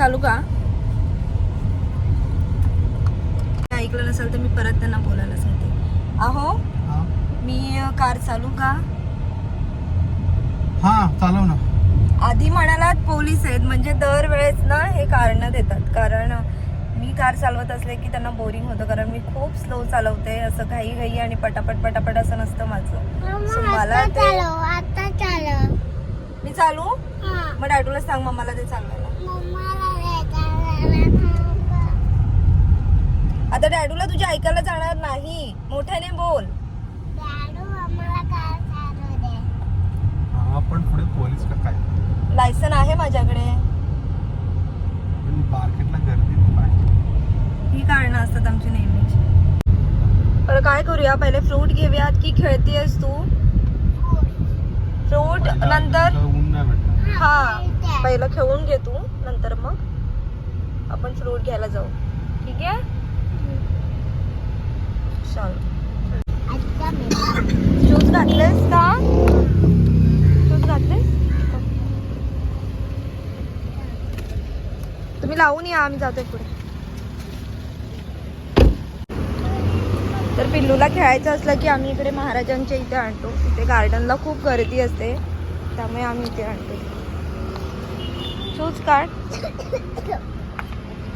चालू का? ऐकलं नसेल तर मी परत त्यांना बोलायला सांगते. अहो हा. मी कार चालू का? हा चालव ना. आधी म्हणालात पोलीस आहेत म्हणजे दरवेळेस ना हे कारण देतात. कारण मी कार चालवत असले की त्यांना बोरिंग होतं कारण मी खूप स्लो चालवते असं घाई घाई आणि पटापट पटापट असं नसतं माझं. So मला ते आता चालव. मी चालू? हा. मग डॅडूला सांग मम्माला ते चालवायला. आता डॅडूला तुझ्या ऐकायला जाणार नाही. मोठ्याने बोल. हा पण पुढे पोलीस का काय? लायसन आहे माझ्याकडे. मार्केटला गर्दी ही कारणं असतात आमची नेहमीची. बरं काय करूया? पहिले फ्रूट घेऊयात की खेळतीयस तू? फ्रूट नंतर हा पहिलं खेळून घे तू नंतर मग. आपण फ्रूट घ्यायला जाऊ. ठीक आहे? चल. शूज घातलेस का? शूज घातलेस? तुम्ही लावून या आम्ही जातोय पुढे तर पिल्लूला खेळायचं असलं की आम्ही इकडे महाराजांच्या इथे आणतो. तिथे गार्डनला खूप गर्दी असते. त्यामुळे आम्ही इथे आणतो. शूज काढ.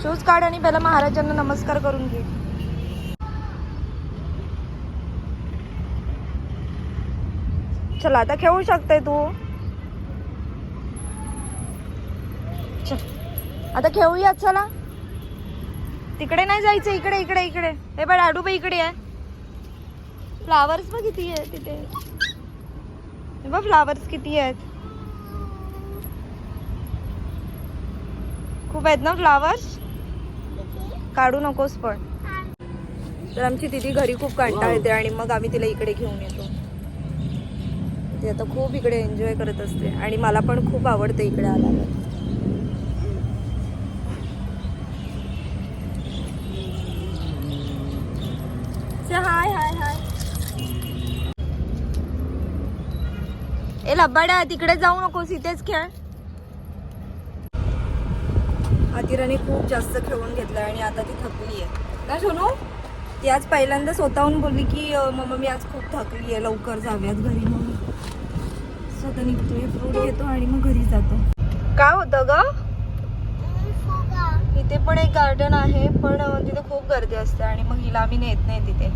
शूज काढ आणि पहिला महाराजांना नमस्कार करून घे. चला आता खेळू शकते तू. आता खेळूया चला. तिकडे नाही जायचं इकडे इकडे इकडे. हे बघ आडू इकडे आहे. फ्लावर्स बघ किती आहे तिथे. हे बघ फ्लावर्स किती आहेत. खूप आहेत ना फ्लावर्स काढू नकोस पण. तर आमची दिदी घरी खूप कंटाळ येते आणि मग आम्ही तिला इकडे घेऊन येतो. ती आता खूप इकडे एन्जॉय करत असते आणि मला पण खूप आवडतं इकडे आल्यावर. हाय हाय हाय ए लब्बाड्या तिकडे जाऊ नकोस इथेच खेळ. आतिराने खूप जास्त खेळून घेतलं आणि आता ती थकली आहे. का सोनू? ती आज पहिल्यांदा स्वतःहून बोलली की मम्मा मी आज खूप थकली आहे लवकर जाऊयात घरी मग स्वतः निघतोय फ्रूट घेतो आणि मग घरी जातो. काय होतं ग? इथे पण एक गार्डन आहे पण तिथे खूप गर्दी असते आणि मग हिला आम्ही नेत नाही तिथे.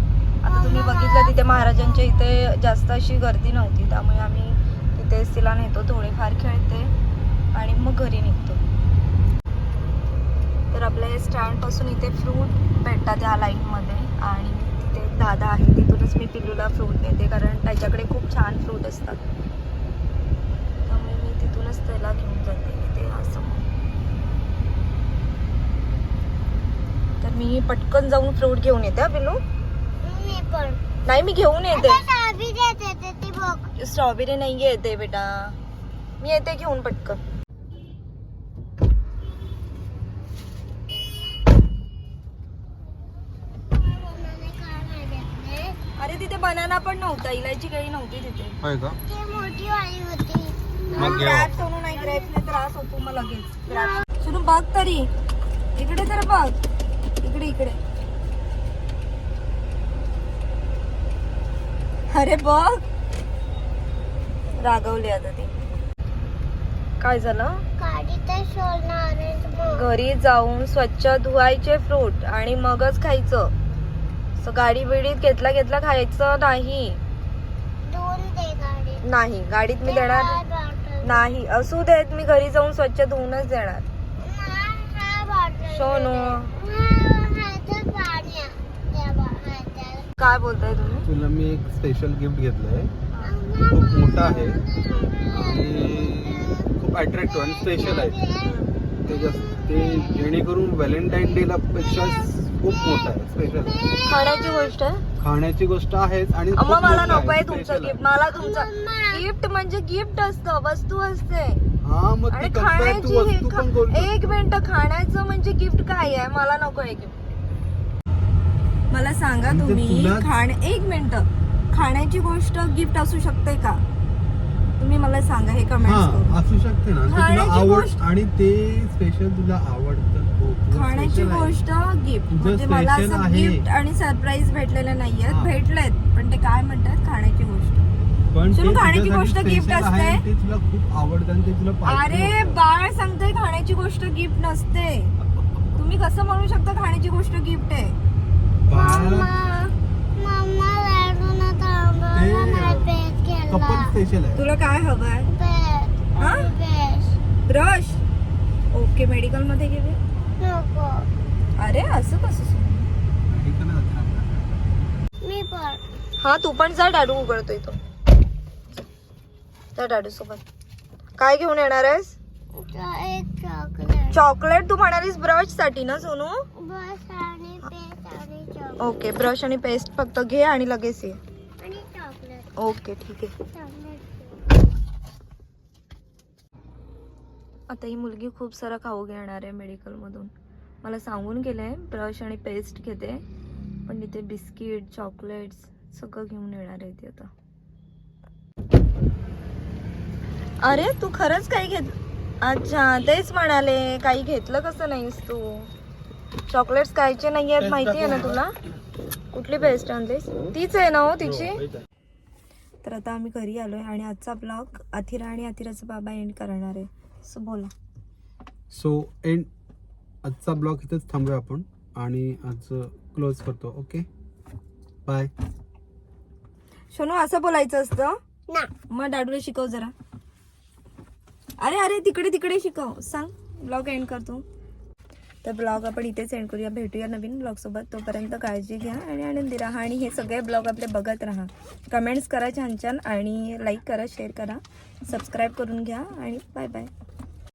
आता तुम्ही बघितलं तिथे महाराजांच्या इथे जास्त अशी गर्दी नव्हती त्यामुळे आम्ही तिथेच तिला नेतो थोडीफार खेळते आणि मग घरी निघतो. तर आपल्या या स्टँडपासून इथे फ्रूट भेटतात या लाईनमध्ये आणि तिथे दादा आहे तिथूनच मी पिल्लूला फ्रूट देते कारण त्याच्याकडे खूप छान फ्रूट असतात. त्यामुळे मी तिथूनच त्याला घेऊन जाते इथे असं तर मी पटकन जाऊन फ्रूट घेऊन येते पिल्लू? पण. नाही मी घेऊन येते. स्ट्रॉबेरी नाही येते बेटा. मी येते घेऊन पटकन मम्माने काय तिथे बनाना पण नव्हता इलायची काही नव्हती तिथे. होय का? ती मोठी वाली होती. मग घे. ग्रॅप सोनू नाही ग्रॅपने त्रास होतो मग लगेच. ग्रॅप सोनू बघ तरी. इकडे तर बघ. इकडे इकडे. अरे बघ. रागवली आता ती. काय झालं? गाडी तर सोडणार आहे मग. घरी जाऊन स्वच्छ धुवायचे फ्रूट आणि मगच खायचं. असं गाडी बिडीत घेतला घेतला खायचं नाही. दोन दे गाडी. नाही गाडीत मी देणार हा. नाही असू देत मी घरी जाऊन स्वच्छ धुवूनच देणार. सोनू. हा. काय बोलताय तुम्ही? तुला मी एक स्पेशल गिफ्ट घेतलंय. खूप मोठं आहे. आणि खूप अट्रॅक्टिव्ह आणि स्पेशल आहे. ते जेणेकरून व्हॅलेंटाईन डेला पेक्षा खूप मोठं आहे स्पेशल खाण्याची गोष्ट आहे? खाण्याची गोष्ट आहेच आणि खूप अम्मा मला मोठं नको आहे तुमचं आहे. गिफ्ट मला तुमचं गिफ्ट म्हणजे गिफ्ट असतं वस्तू असते. हा मग आणि ती compare खाण्याची तू हे वस्तू खा- पण बोलू शकते. एक मिनिट खाण्याचं म्हणजे गिफ्ट काय आहे? मला नको आहे गिफ्ट मला सांगा आणि ते तुम्ही खाण एक मिनिट. खाण्याची गोष्ट गिफ्ट असू शकते का? तुम्ही मला सांगा हे हा कमेंट असू शकते ना ते तुला खाण्याची आवड गोष्ट- आणि ते स्पेशल तुला आवडतं. खाण्याची आहे. गोष्ट गिफ्ट म्हणजे मला असं आहे. गिफ्ट आणि सरप्राईज भेटलेले नाहीयेत हा. भेटलेत पण ते काय म्हणतात खाण्याची गोष्ट पण खाण्याची गोष्ट आहे आणि असते? ते तुला खूप आवडतं आणि ते तुला पाहिजे अरे. बाळ सांगतोय खाण्याची गोष्ट गिफ्ट नसते तुम्ही कसं म्हणू शकता खाण्याची गोष्ट गिफ्ट आहे आहे तुला काय हवंय पेट हा? पेट ब्रश ओके मेडिकलमध्ये गेले नको अरे असं कसं. मी पण. हा तू पण जा डाडू उघडतोय तो जा डाडू सोबत काय घेऊन येणार आहेस? एक चॉकलेट चॉकलेट तू म्हणालीस ब्रशसाठी ना सोनू? बस आणि पेट आणि चॉकलेट ओके ब्रश आणि पेस्ट फक्त घे आणि लगेच ये. आणि चॉकलेट ओके ठीक आहे. चॉकलेट आता ही मुलगी खूप सारा खाऊ घेणार आहे मेडिकलमधून मला सांगून गेले ब्रश आणि पेस्ट घेते. पण इथे बिस्किट चॉकलेट्स सगळं घेऊन येणार आहे ती आता. अरे तू खरंच काही घेत अच्छा तेच म्हणाले काही घेतलं कसं नाहीस तू? चॉकलेट्स खायचे नाही आहेत माहिती आहे ना तुला? कुठली पेस्ट आणलीस? तीच आहे ना हो तिची? तर आता आम्ही घरी आलोय आणि आजचा ब्लॉग अथिरा आणि अथिराचा बाबा एंड करणार आहे. सो बोला. सो एंड आजचा ब्लॉग इथेच थांबूया आपण आणि आज क्लोज करतो ओके? बाय. सोनू असं बोलायचं असतं? ना. मग डाडूला शिकव जरा. अरे अरे तिकडे तिकडे शिकव. सांग ब्लॉग एंड करतो. तर ब्लॉग आपण इथेच एंड करूया. भेटूया नवीन ब्लॉग सोबत. तोपर्यंत काळजी घ्या आणि आनंदी राहा आणि हे सगळे ब्लॉग आपले बघत राहा. कमेंट्स करा छान छान आणि लाईक करा शेअर करा. सबस्क्राईब करून घ्या आणि बाय बाय